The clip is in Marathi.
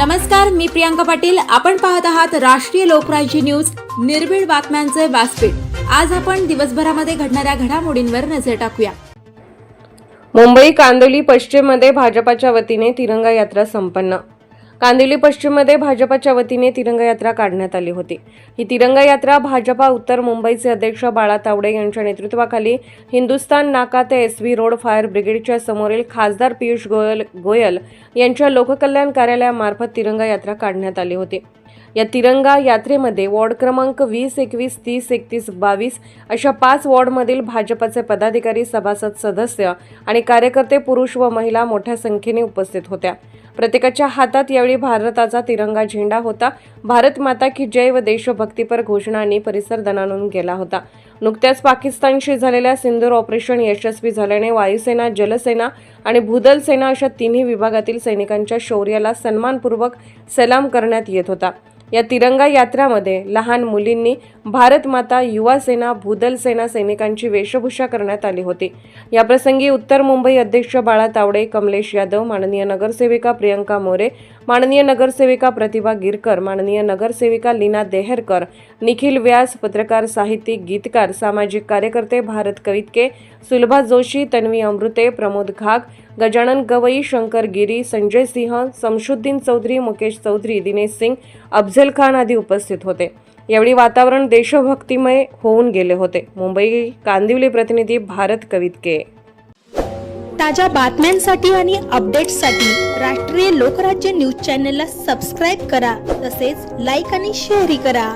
नमस्कार मी प्रियांका पाटील. आपण पाहत आहात राष्ट्रीय लोकराज्य न्यूज. निर्भीड बातम्यांचे व्यासपीठ. आज आपण दिवसभरामध्ये घडणाऱ्या घडामोडींवर नजर टाकूया. मुंबई कांदिवली पश्चिममध्ये भाजपाच्या वतीने तिरंगा यात्रा संपन्न. कांदिवली पश्चिममध्ये भाजपाच्या वतीने तिरंगा यात्रा काढण्यात आली होती. ही तिरंगा यात्रा भाजपा उत्तर मुंबईचे अध्यक्ष बाळा तावडे यांच्या नेतृत्वाखाली हिंदुस्तान नाका ते एस व्ही रोड फायर ब्रिगेडच्या समोरील खासदार पियुष गोयल गोयल यांच्या लोककल्याण कार्यालयामार्फत तिरंगा यात्रा काढण्यात आली होती. या तिरंगा यात्रेमध्ये वॉर्ड क्रमांक वीस एकवीस तीस एकतीस बावीस अशा पाच वॉर्डमधील भाजपचे पदाधिकारी सभासद सदस्य आणि कार्यकर्ते पुरुष व महिला मोठ्या संख्येने उपस्थित होत्या. प्रत्येकाच्या हातात यावेळी भारताचा तिरंगा झेंडा होता. भारत माता की जय व देशभक्तीपर घोषणांनी परिसर दणाणून गेला होता. नुकत्याच पाकिस्तानशी झालेल्या सिंदूर ऑपरेशन यशस्वी झाल्याने वायुसेना जलसेना आणि भूदल सेना अशा तिन्ही विभागातील सैनिकांच्या शौर्याला सन्मानपूर्वक सलाम करण्यात येत होता. या तिरंगा यात्रामध्ये लहान मुलींनी भारत माता युवा सेना भूदल सेना सैनिकांची वेशभूषा करण्यात आली होती. याप्रसंगी उत्तर मुंबई अध्यक्ष बाळा तावडे कमलेश यादव माननीय नगरसेविका प्रियंका मोरे माननीय नगरसेविका प्रतिभा गिरकर माननीय नगरसेविका लीना देहरकर निखिल व्यास पत्रकार साहित्यिक गीतकार सामाजिक कार्यकर्ते भारत कवितके सुलभा जोशी तन्वी अमृते प्रमोद घाग गजानन गवई शंकर गिरी संजय सिंह समशुद्दीन चौधरी मुकेश चौधरी दिनेश सिंग अफझल खान आदी उपस्थित होते. यावेळी वातावरण देशभक्तिमय होऊन गेले होते. मुंबई कांदिवली प्रतिनिधी भारत कवितके ताज्या बातम्यांसाठी आणि अपडेट्ससाठी राष्ट्रीय लोकराज्य न्यूज चॅनलला सबस्क्राईब करा. तसेच लाईक आणि शेअरही करा.